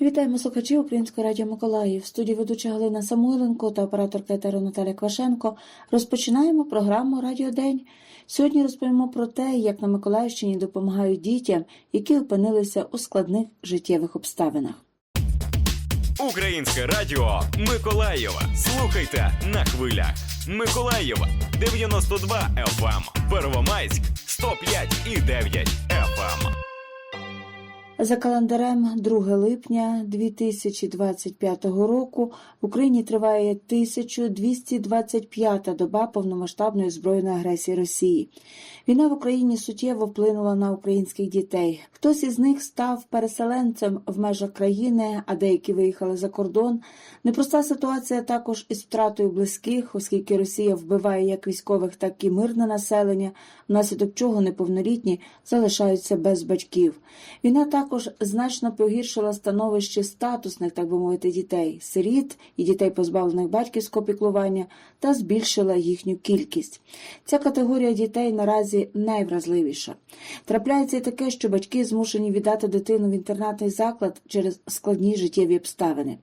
Вітаємо слухачів Української радіо Миколаїв. В студії ведуча Галина Самойленко та операторка етеру Наталя Квашенко. Розпочинаємо програму Радіо День. Сьогодні розповімо про те, як на Миколаївщині допомагають дітям, які опинилися у складних життєвих обставинах. Українське радіо Миколаєва. Слухайте на хвилях. Миколаєва 92 FM, Первомайськ 105 і 9 FM. За календарем 2 липня 2025 року в Україні триває 1225-та доба повномасштабної збройної агресії Росії. Війна в Україні суттєво вплинула на українських дітей. Хтось із них став переселенцем в межах країни, а деякі виїхали за кордон. Непроста ситуація також із втратою близьких, оскільки Росія вбиває як військових, так і мирне населення, внаслідок чого неповнолітні залишаються без батьків. Війна також значно погіршила становище статусних, так би мовити, дітей, сиріт і дітей, позбавлених батьківського піклування, та збільшила їхню кількість. Ця категорія дітей наразі найвразливіша. Трапляється і таке, що батьки змушені віддати дитину в інтернатний заклад через складні життєві обставини.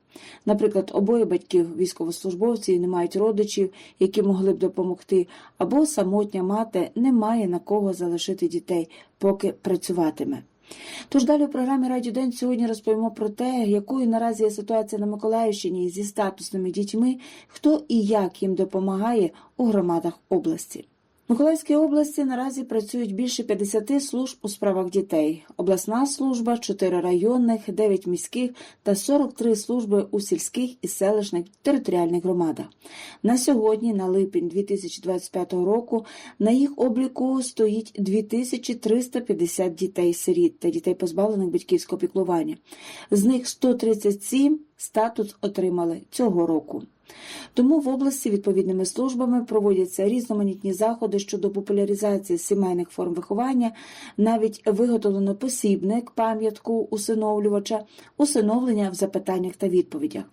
Наприклад, обоє батьків військовослужбовці і не мають родичів, які могли б допомогти, або самотня мати не має на кого залишити дітей, поки працюватиме. Тож далі у програмі Радіо День сьогодні розповімо про те, якою наразі є ситуація на Миколаївщині зі статусними дітьми, хто і як їм допомагає у громадах області. Миколаївській області наразі працюють більше 50 служб у справах дітей. Обласна служба, 4 районних, 9 міських та 43 служби у сільських і селищних територіальних громадах. На сьогодні, на липень 2025 року, на їх обліку стоїть 2350 дітей-сиріт та дітей, позбавлених батьківського піклування. З них 137 статус отримали цього року. Тому в області відповідними службами проводяться різноманітні заходи щодо популяризації сімейних форм виховання, навіть виготовлено посібник, пам'ятку усиновлювача, усиновлення в запитаннях та відповідях.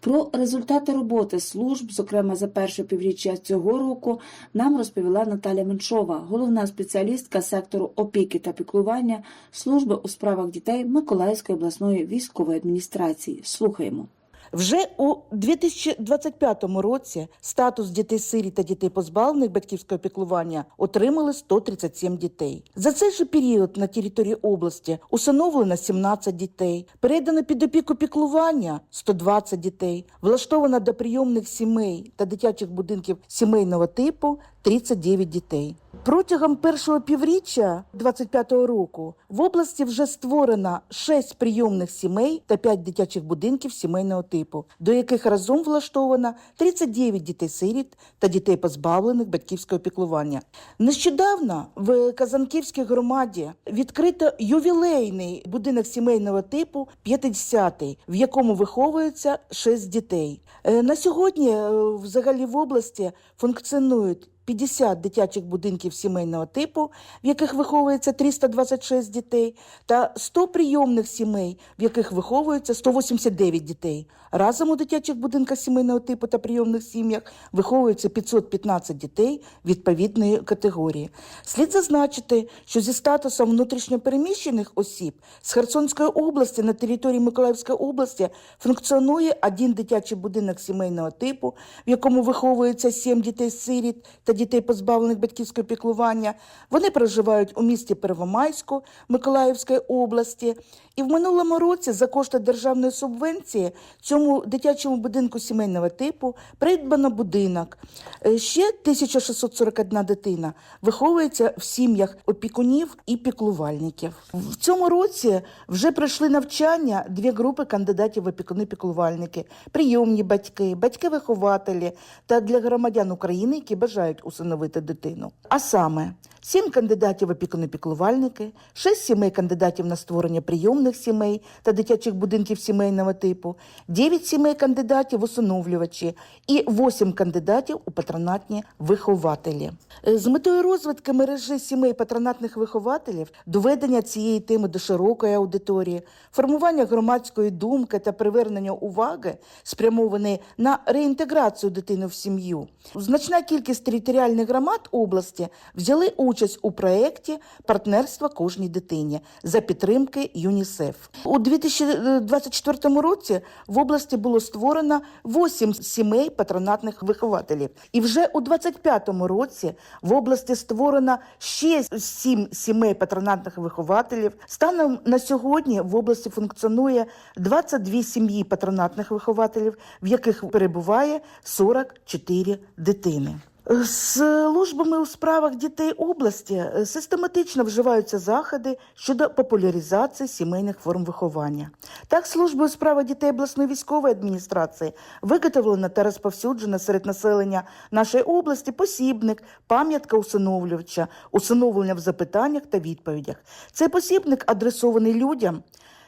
Про результати роботи служб, зокрема за перше півріччя цього року, нам розповіла Наталя Меншова, головна спеціалістка сектору опіки та піклування служби у справах дітей Миколаївської обласної військової адміністрації. Слухаємо. Вже у 2025 році статус дітей-сиріт та дітей позбавлених батьківського піклування отримали 137 дітей. За цей же період на території області усиновлено 17 дітей, передано під опіку піклування 120 дітей, влаштовано до прийомних сімей та дитячих будинків сімейного типу 39 дітей. Протягом першого півріччя 2025 року в області вже створено 6 прийомних сімей та 5 дитячих будинків сімейного типу, до яких разом влаштовано 39 дітей-сиріт та дітей позбавлених батьківського піклування. Нещодавно в Казанківській громаді відкрито ювілейний будинок сімейного типу 50-й, в якому виховується 6 дітей. Е, На сьогодні е, взагалі в області функціонують 50 дитячих будинків сімейного типу, в яких виховується 326 дітей, та 100 прийомних сімей, в яких виховується 189 дітей. Разом у дитячих будинках сімейного типу та прийомних сім'ях виховується 515 дітей відповідної категорії. Слід зазначити, що зі статусом внутрішньопереміщених осіб з Херсонської області на території Миколаївської області функціонує один дитячий будинок сімейного типу, в якому виховується 7 дітей-сиріт та дітей, позбавлених батьківського піклування. Вони проживають у місті Первомайську Миколаївської області. І в минулому році за кошти державної субвенції цьому дитячому будинку сімейного типу придбано будинок. Е, Ще 1641 дитина виховується в сім'ях опікунів і піклувальників. В цьому році вже пройшли навчання дві групи кандидатів в опікуни-піклувальники, прийомні батьки, батьки-вихователі та для громадян України, які бажають усиновити дитину. А саме сім кандидатів в опікуни-піклувальники, шість сімей кандидатів на створення прийомних сімей та дитячих будинків сімейного типу, дев'ять сімей кандидатів усиновлювачі і вісім кандидатів у патронатні вихователі. Е, З метою розвитку мережі сімей патронатних вихователів, доведення цієї теми до широкої аудиторії, формування громадської думки та привернення уваги, спрямовані на реінтеграцію дитини в сім'ю. Значна кількість територіальних територіальних громад області взяли участь у проєкті Партнерство кожній дитині за підтримки ЮНІСЕФ. У 2024 році в області було створено 8 сімей патронатних вихователів. І вже у 2025 році в області створено ще 7 сімей патронатних вихователів. Станом на сьогодні в області функціонує 22 сім'ї патронатних вихователів, в яких перебуває 44 дитини. Службами у справах дітей області е, систематично вживаються заходи щодо популяризації сімейних форм виховання. Так, службою у справах дітей обласної військової адміністрації виготовлено та розповсюджено серед населення нашої області посібник, пам'ятка усиновлювача, усиновлення в запитаннях та відповідях. Цей посібник адресований людям,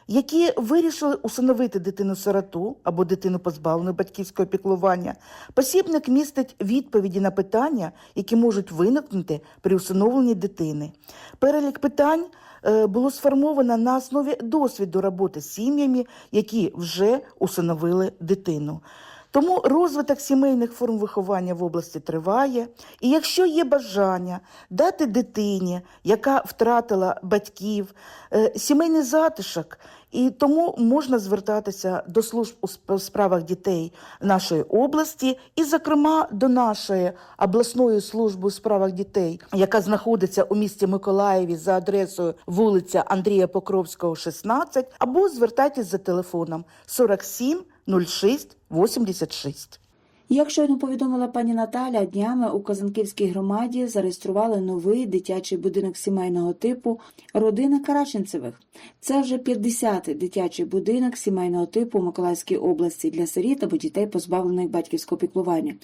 які вирішили усиновити дитину-сироту або дитину позбавлену батьківського піклування. Посібник містить відповіді на питання, які можуть виникнути при усиновленні дитини. Перелік питань е, було сформовано на основі досвіду роботи з сім'ями, які вже усиновили дитину. Тому розвиток сімейних форм виховання в області триває. І якщо є бажання дати дитині, яка втратила батьків, е, сімейний затишок, і тому можна звертатися до служб у справах дітей нашої області, і, зокрема, до нашої обласної служби у справах дітей, яка знаходиться у місті Миколаєві за адресою вулиця Андрія Покровського, 16, або звертайтесь за телефоном 47 06 86. Як щойно повідомила пані Наталя, днями у Казанківській громаді зареєстрували новий дитячий будинок сімейного типу Родина Караченцевих. Це вже 50-й дитячий будинок сімейного типу у Миколаївській області для сиріт або дітей, позбавлених батьківського піклування.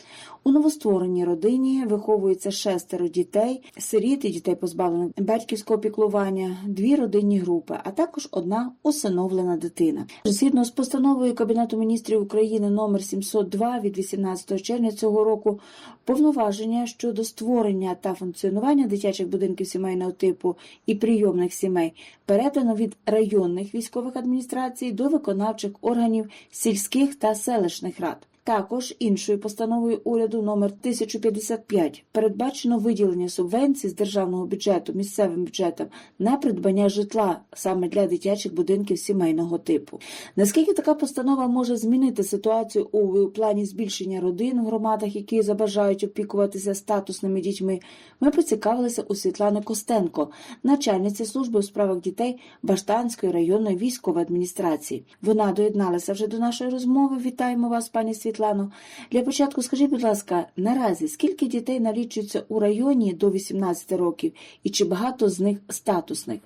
У новоствореній родині виховується шестеро дітей, сиріт і дітей, позбавлених батьківського піклування, дві родинні групи, а також одна усиновлена дитина. Згідно з постановою Кабінету міністрів України номер 702 від 18 червня цього року, повноваження щодо створення та функціонування дитячих будинків сімейного типу і прийомних сімей передано від районних військових адміністрацій до виконавчих органів сільських та селищних рад. Також іншою постановою уряду номер 1055 передбачено виділення субвенцій з державного бюджету місцевим бюджетам на придбання житла саме для дитячих будинків сімейного типу. Наскільки така постанова може змінити ситуацію у плані збільшення родин в громадах, які забажають опікуватися статусними дітьми, ми поцікавилися у Світлани Костенко, начальниці служби у справах дітей Баштанської районної військової адміністрації. Вона доєдналася вже до нашої розмови. Вітаємо вас, пані Світлано. Для початку скажіть, будь ласка, наразі скільки дітей налічується у районі до 18 років, і чи багато з них статусних?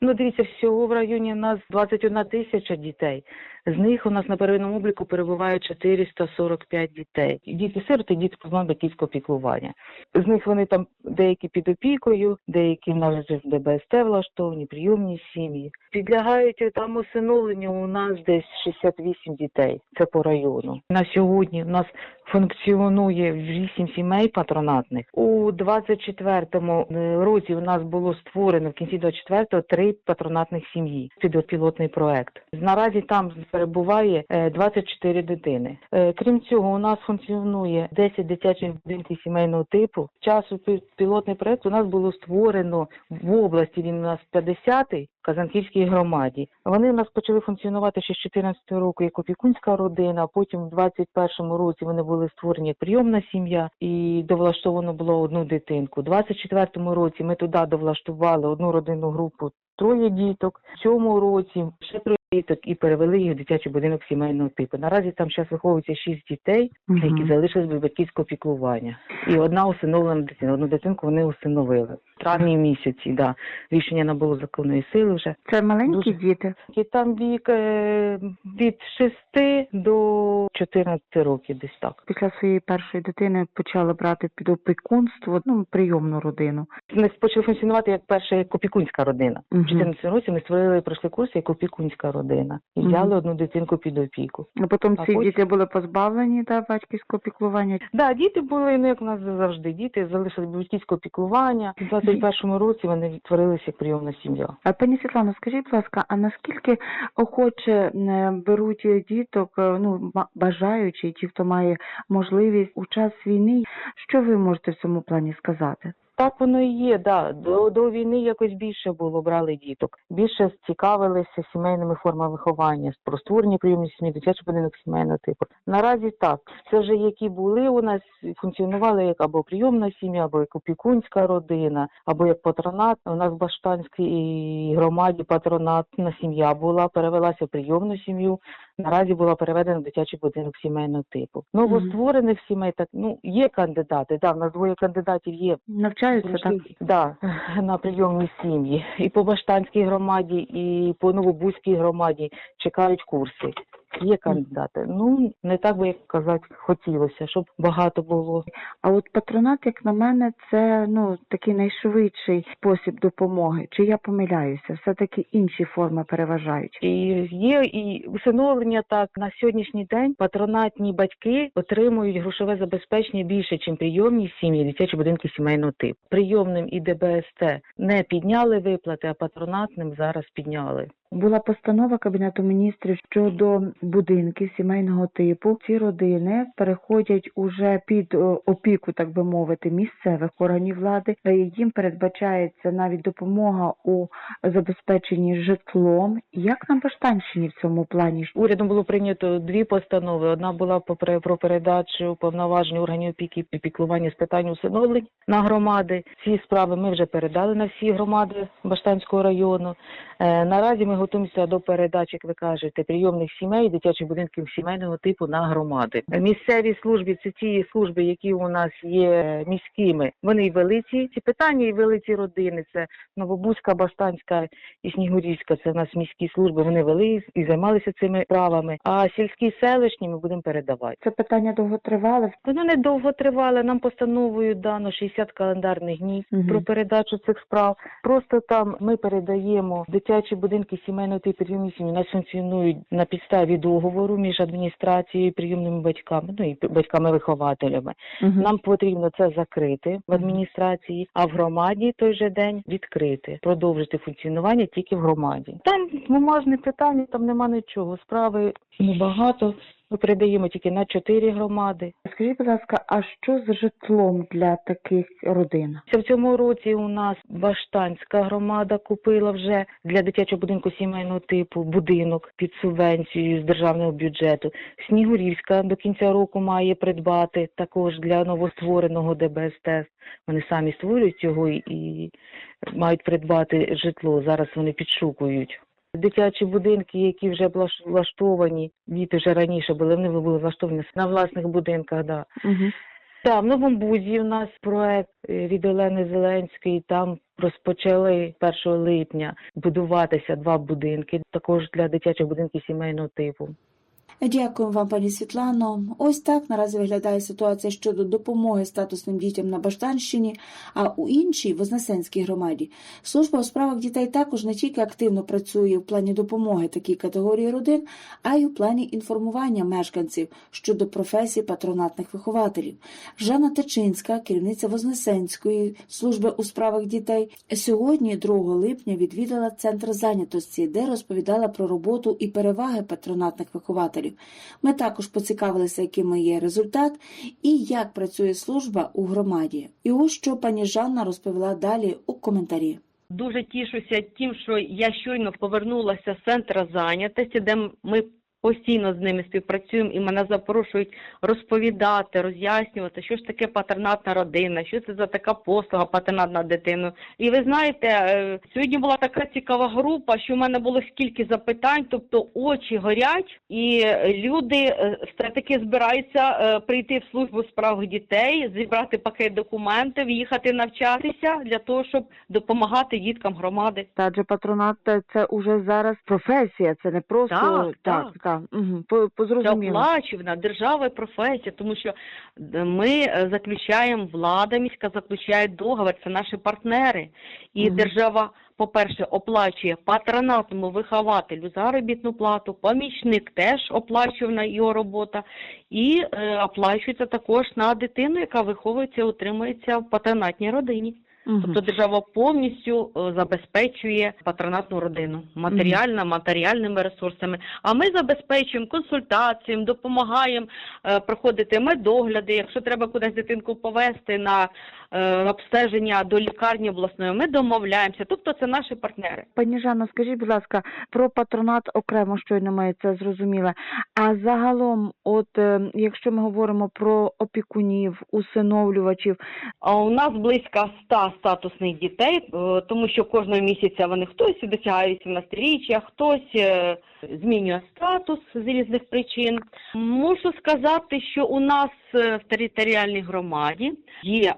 Ну, дивіться, всього в районі у нас 21 тисяча дітей. З них у нас на первинному обліку перебуває 445 дітей. Діти-сироти, діти позбавлені батьківського піклування. З них вони там деякі під опікою, деякі в в ДБСТ влаштовані, прийомні сім'ї. Підлягають там усиновленню у нас десь 68 дітей. Це по району. На сьогодні у нас функціонує 8 сімей патронатних. У 24-му році у нас було створено в кінці 24-го три патронатних сім'ї під пілотний проект. Наразі там перебуває е, 24 дитини. Е, Крім цього, у нас функціонує 10 дитячих будинків сімейного типу. Часу пі- пілотний проект у нас було створено в області. Він у нас 50-й в Казанківській громаді. Вони в нас почали функціонувати ще з 14 року як опікунська родина. Потім в 21-му році вони були створені як прийомна сім'я і довлаштовано було одну дитинку. У 24-му році ми туди довлаштували одну родинну групу. Троє діток в цьому році ще троє діток і перевели їх в дитячий будинок сімейного типу. Наразі там зараз виховується шість дітей, які залишились без батьківського піклування. І одна усиновлена дитина. Одну дитинку вони усиновили в травні місяці. Да. Рішення набуло законної сили вже. Це маленькі Дуже. діти. І там вік е, від 6 до 14 років, десь так. Після своєї першої дитини почали брати під опікунство ну, прийомну родину. Ми почали функціонувати як перша як опікунська родина. Мгм. В 14 році ми створили пройшли курс як опікунська родина. І взяли одну дитинку під опіку. А потім ці потім- діти були позбавлені та батьківського піклування. Да, діти були ну як у нас завжди. Діти залишили батьківського піклування. У 21-му році вони відтворилися як прийомна сім'я. А пані Світлано, скажіть, будь ласка, а наскільки охоче е, беруть діток, е, ну бажаючі, ті, хто має можливість у час війни? Що ви можете в цьому плані сказати? Так воно і є, да. До, до війни якось більше було, брали діток. Більше цікавилися сімейними формами виховання, про створення прийомних сім'ї, дитячий будинок сімейного типу. Наразі так. Це вже які були у нас, функціонували як або прийомна сім'я, або як опікунська родина, або як патронат. У нас в Баштанській громаді патронатна сім'я була, перевелася в прийомну сім'ю. Наразі була переведена в дитячий будинок сімейного типу. Новостворених сімей так ну є кандидати. Да, в нас двоє кандидатів є Навчаються так? Да, на прийомні сім'ї. І по Баштанській громаді, і по Новобузькій громаді чекають курси. Є кандидати. Ну не так би як казати хотілося, щоб багато було. А от патронат, як на мене, це ну такий найшвидший спосіб допомоги. Чи я помиляюся? Все таки інші форми переважають. І є і усиновлення так на сьогоднішній день патронатні батьки отримують грошове забезпечення більше, ніж прийомні сім'ї, дитячі будинки сімейного типу. Прийомним і ДБСТ не підняли виплати, а патронатним зараз підняли. Була постанова Кабінету міністрів щодо будинків сімейного типу. Ці родини переходять уже під опіку, так би мовити, місцевих органів влади. Е, Їм передбачається навіть допомога у забезпеченні житлом. Як на Баштанщині в цьому плані? Урядом було прийнято дві постанови. Одна була про передачу повноважень органів опіки і піклування з питань усиновлень на громади. Ці справи ми вже передали на всі громади Баштанського району. Е, наразі ми готуємося до передачі, як ви кажете, прийомних сімей, дитячих будинків сімейного типу на громади. Місцеві служби це ті служби, які у нас є міськими. Вони й вели ці, питання, і вели ці родини. Це Новобузька, Баштанська і Снігурівська. Це в нас міські служби. Вони вели і займалися цими справами. А сільські селищні ми будемо передавати. Це питання довго тривале. Воно недовго тривало. Нам постановою дано 60 календарних днів Мгм. про передачу цих справ. Просто там ми передаємо дитячі будинки сімейного типу прийомні сім'ї. У нас функціонують на підставі договору між адміністрацією і прийомними батьками, ну і батьками-вихователями. Угу. Нам потрібно це закрити в адміністрації, а в громаді той же день відкрити, продовжити функціонування тільки в громаді. Там бумажне питання, там нема нічого. Справи небагато. Ми передаємо тільки на чотири громади. Скажіть, будь ласка, а що з житлом для таких родин? В цьому році у нас Баштанська громада купила вже для дитячого будинку сімейного типу будинок під субвенцією з державного бюджету. Снігурівська до кінця року має придбати також для новоствореного ДБСТ. Вони самі створюють його і мають придбати житло. Зараз вони підшукують. Дитячі будинки, які вже влаш- влаштовані, діти вже раніше були, вони були влаштовані на власних будинках. Да. Угу. Так, в Бузі у нас проект е, від Олени Зеленської. Там розпочали 1 липня будуватися два будинки, також для дитячих будинків сімейного типу. Дякую вам, пані Світлано. Ось так наразі виглядає ситуація щодо допомоги статусним дітям на Баштанщині, а у іншій Вознесенській громаді служба у справах дітей також не тільки активно працює в плані допомоги такій категорії родин, а й у плані інформування мешканців щодо професії патронатних вихователів. Жанна Течинська, керівниця Вознесенської служби у справах дітей, сьогодні, 2 липня, відвідала центр зайнятості, де розповідала про роботу і переваги патронатних вихователів. Ми також поцікавилися, яким є результат і як працює служба у громаді. І ось що пані Жанна розповіла далі у коментарі. Дуже тішуся тим, що я щойно повернулася з центру зайнятості, де ми постійно з ними співпрацюємо і мене запрошують розповідати, роз'яснювати, що ж таке патронатна родина, що це за така послуга патронат на дитину. І ви знаєте, е, сьогодні була така цікава група, що в мене було скільки запитань, тобто очі горять, і люди е, все-таки збираються е, прийти в службу у справах дітей, зібрати пакет документів, їхати навчатися для того, щоб допомагати діткам громади. Адже патронат це уже зараз професія, це не просто Так, так, так. Да, угу, по, по Це оплачувана держава і професія, тому що е, ми е, заключаємо, влада міська заключає договір, це наші партнери. І Мгм. держава, по-перше, оплачує патронатному вихователю заробітну плату, помічник теж оплачувана його робота, і е, оплачується також на дитину, яка виховується і утримується в патронатній родині. Тобто держава повністю е, забезпечує патронатну родину матеріально, матеріальними ресурсами. А ми забезпечуємо консультаціями, допомагаємо е, проходити медогляди. Якщо треба кудись дитинку повести на обстеження до лікарні обласної, ми домовляємося. Тобто це наші партнери. Пані Жанно, скажіть, будь ласка, про патронат окремо щойно ми це зрозуміли. А загалом, от е, якщо ми говоримо про опікунів, усиновлювачів, А у нас близько 100 статусних дітей, е, тому що кожного місяця вони хтось досягає 18-річчя, хтось е, змінює статус з різних причин. Можу сказати, що у нас е, в територіальній громаді є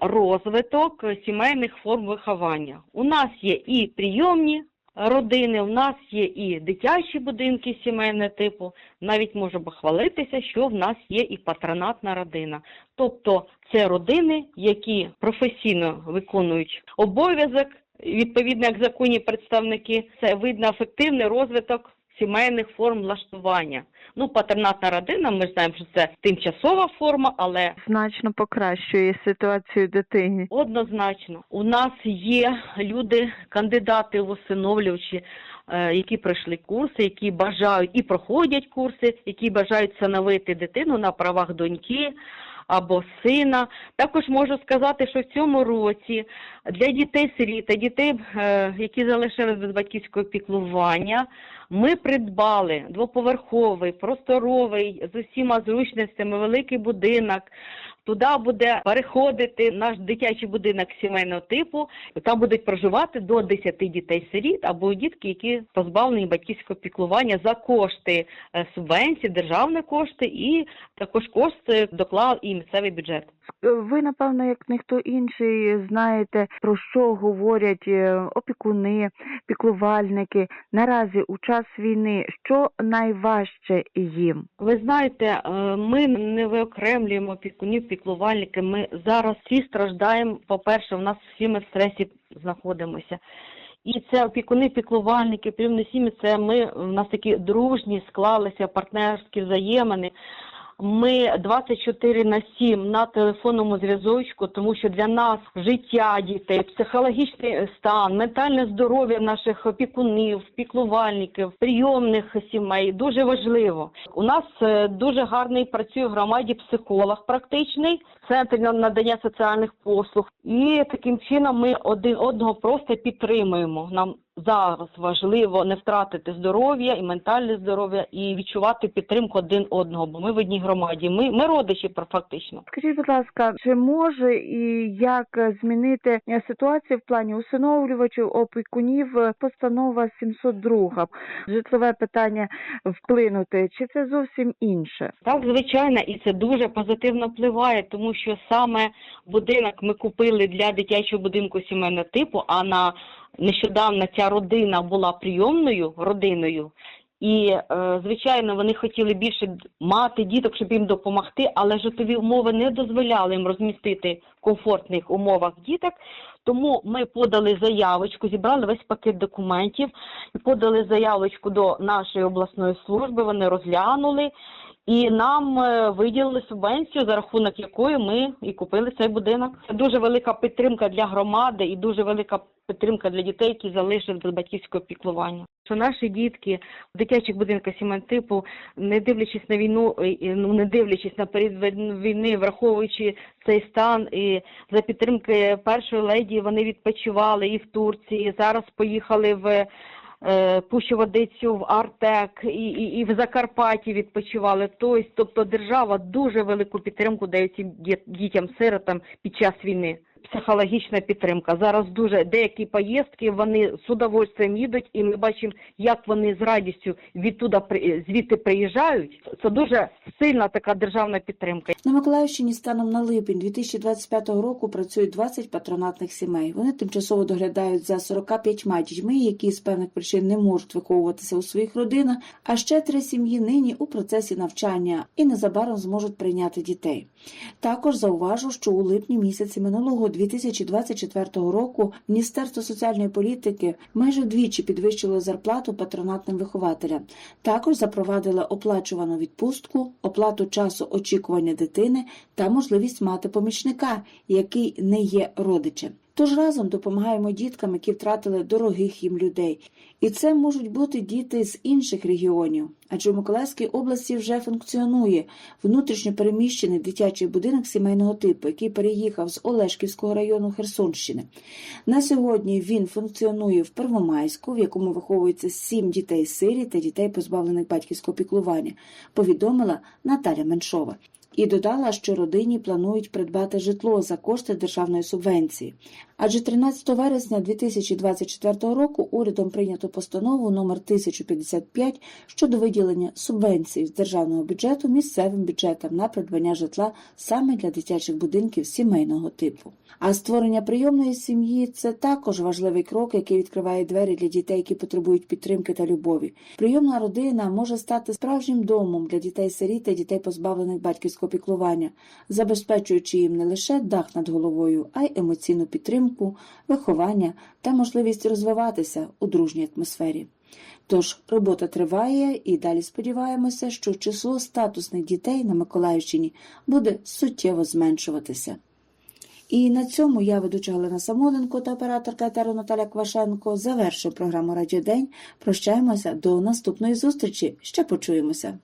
розвиток сімейних форм виховання. У нас є і прийомні родини, у нас є і дитячі будинки сімейного типу. Навіть можу похвалитися, що в нас є і патронатна родина. Тобто це родини, які професійно виконують обов'язок, відповідно як законні представники, це видно ефективний розвиток сімейних форм влаштування. Ну, патронатна родина, ми знаємо, що це тимчасова форма, але значно покращує ситуацію дитині. Однозначно, у нас є люди, кандидати в усиновлювачі, е, які пройшли курси, які бажають і проходять курси, які бажають встановити дитину на правах доньки або сина. Також можу сказати, що в цьому році для дітей сиріт та дітей, е, які залишились без батьківського піклування, ми придбали двоповерховий, просторовий з усіма зручностями, великий будинок. Туди буде переходити наш дитячий будинок сімейного типу. Там будуть проживати до 10 дітей-сиріт або дітки, які позбавлені батьківського піклування за кошти субвенції, державні кошти і також кошти доклав і місцевий бюджет. Ви, напевно, як ніхто інший, знаєте, про що говорять е, опікуни, піклувальники наразі у час війни, що найважче їм? Ви знаєте, е, ми не виокремлюємо опікунів, піклувальники. Ми зараз всі страждаємо. По-перше, у нас всі ми в стресі знаходимося. І це опікуни, піклувальники, прийомні сім'ї, це ми, у нас такі дружні, склалися партнерські взаємини. Ми 24 на 7 на телефонному зв'язочку, тому що для нас життя дітей, психологічний стан, ментальне здоров'я наших опікунів, піклувальників, прийомних сімей дуже важливо. У нас е, дуже гарний працює в громаді психолог практичний, центр на- надання соціальних послуг. І таким чином ми один одного просто підтримуємо. Нам зараз важливо не втратити здоров'я і ментальне здоров'я, і відчувати підтримку один одного, бо ми в одній громаді. Ми, ми родичі фактично. Скажіть, будь ласка, чи може і як змінити ситуацію в плані усиновлювачів, опікунів постанова 702, житлове питання вплинути, чи це зовсім інше? Так, звичайно, і це дуже позитивно впливає, тому що саме будинок ми купили для дитячого будинку сімейного типу, а на нещодавно ця родина була прийомною родиною. І, е, звичайно, вони хотіли більше мати діток, щоб їм допомогти, але житлові умови не дозволяли їм розмістити в комфортних умовах діток. Тому ми подали заявочку, зібрали весь пакет документів і подали заявочку до нашої обласної служби. Вони розглянули і нам е, виділили субвенцію, за рахунок якої ми і купили цей будинок. Це дуже велика підтримка для громади і дуже велика підтримка для дітей, які залишились без батьківського піклування. Що наші дітки в дитячих будинках сімейного типу, не дивлячись на війну, і- і, ну не дивлячись на період війни, враховуючи цей стан і за підтримки першої леді, вони відпочивали і в Турції. Зараз поїхали в е, Пущу Водицю, в Артек і, і, і в Закарпатті відпочивали. Тобто, тобто держава дуже велику підтримку дає цим дітям-сиротам під час війни. Психологічна підтримка. Зараз дуже деякі поїздки вони з удовольствием їдуть, і ми бачимо, як вони з радістю відтуда звідти приїжджають. Це дуже сильна така державна підтримка. На Миколаївщині станом на липень 2025 року працюють 20 патронатних сімей. Вони тимчасово доглядають за 45 дітьми, які з певних причин не можуть виховуватися у своїх родинах. А ще три сім'ї нині у процесі навчання і незабаром зможуть прийняти дітей. Також зауважу, що у липні місяці минулого 2024 року Міністерство соціальної політики майже двічі підвищило зарплату патронатним вихователям. Також запровадила оплачувану відпустку, оплату часу очікування дитини та можливість мати помічника, який не є родичем. Тож разом допомагаємо діткам, які втратили дорогих їм людей. І це можуть бути діти з інших регіонів, адже в Миколаївській області вже функціонує внутрішньо переміщений дитячий будинок сімейного типу, який переїхав з Олешківського району Херсонщини. На сьогодні він функціонує в Первомайську, в якому виховується сім дітей сирі та дітей, позбавлених батьківського піклування, повідомила Наталя Меншова. І додала, що родині планують придбати житло за кошти державної субвенції. Адже 13 вересня 2024 року урядом прийнято постанову номер 1055 щодо виділення субвенцій з державного бюджету місцевим бюджетам на придбання житла саме для дитячих будинків сімейного типу. А створення прийомної сім'ї це також важливий крок, який відкриває двері для дітей, які потребують підтримки та любові. Прийомна родина може стати справжнім домом для дітей сиріт та дітей, позбавлених батьківського піклування, забезпечуючи їм не лише дах над головою, а й емоційну підтримку, виховання та можливість розвиватися у дружній атмосфері. Тож робота триває і далі сподіваємося, що число статусних дітей на Миколаївщині буде суттєво зменшуватися. І на цьому я, ведуча Галина Самоленко та операторка етеру Наталя Квашенко, завершую програму Радіодень. Прощаємося до наступної зустрічі. Ще почуємося.